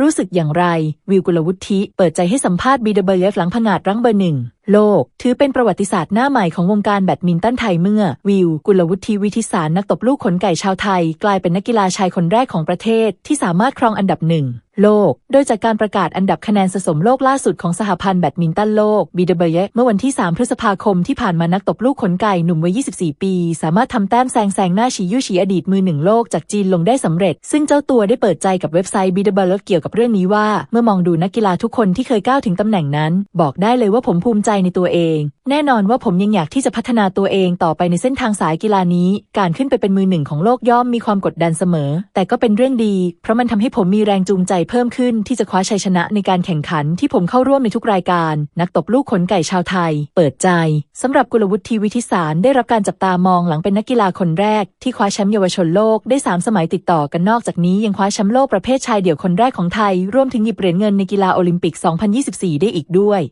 รู้สึกอย่างไร วิวกุลวุฒิเปิดใจให้สัมภาษณ์ BWF หลังผงาดรั้งเบอร์หนึ่งโลก ถือเป็นประวัติศาสตร์หน้าใหม่ของวงการแบดมินตันไทยเมื่อ วิว กุลวุฒิวิทิสารนักตบลูกขนไก่ชาวไทย กลายเป็นนักกีฬาชายคนแรกของประเทศที่สามารถครองอันดับหนึ่งโลก โดยจากการประกาศอันดับคะแนนสะสมโลกล่าสุดของสหพันธ์แบดมินตันโลก BWF เมื่อวันที่ 3 พฤษภาคมที่ผ่านมานักตบลูกขนไก่หนุ่มวัย 24 ปี สามารถทำแต้มแซงแซงหน้าฉียู่ฉีอดีตมือหนึ่งโลกจากจีนลงได้สำเร็จ ซึ่งเจ้าตัวได้เปิดใจกับเว็บไซต์ BWF เกี่ยวกับเรื่องนี้ว่า เมื่อมองดูนักกีฬาทุกคนที่เคยก้าวถึงตำแหน่งนั้น บอกได้เลยว่าผมภูมิใจในตัวเอง แน่นอนว่าผมยังอยากที่จะพัฒนาตัวเองต่อไปในเส้นทางสายกีฬานี้ การขึ้นไปเป็นมือหนึ่งของโลกย่อมมีความกดดันเสมอ แต่ก็เป็นเรื่องดี เพราะมันทำให้ผมมีแรงจูงใจเพิ่มขึ้นที่จะคว้าชัยชนะในการแข่งขันที่ผมเข้าร่วมในทุกรายการ นักตบลูกขนไก่ชาวไทย เปิดใจสำหรับกุลวุฒิวิทิสารได้รับการจับตามองหลังเป็นนักกีฬาคนแรก ที่คว้าแชมป์เยาวชนโลกได้สามสมัยติดต่อกันนอกจากนี้ยังคว้าแชมป์โลกประเภทชายเดี่ยวคนแรกของไทย รวมถึงหยิบเหรียญเงินในกีฬาโอลิมปิก 2024 ได้อีกด้วย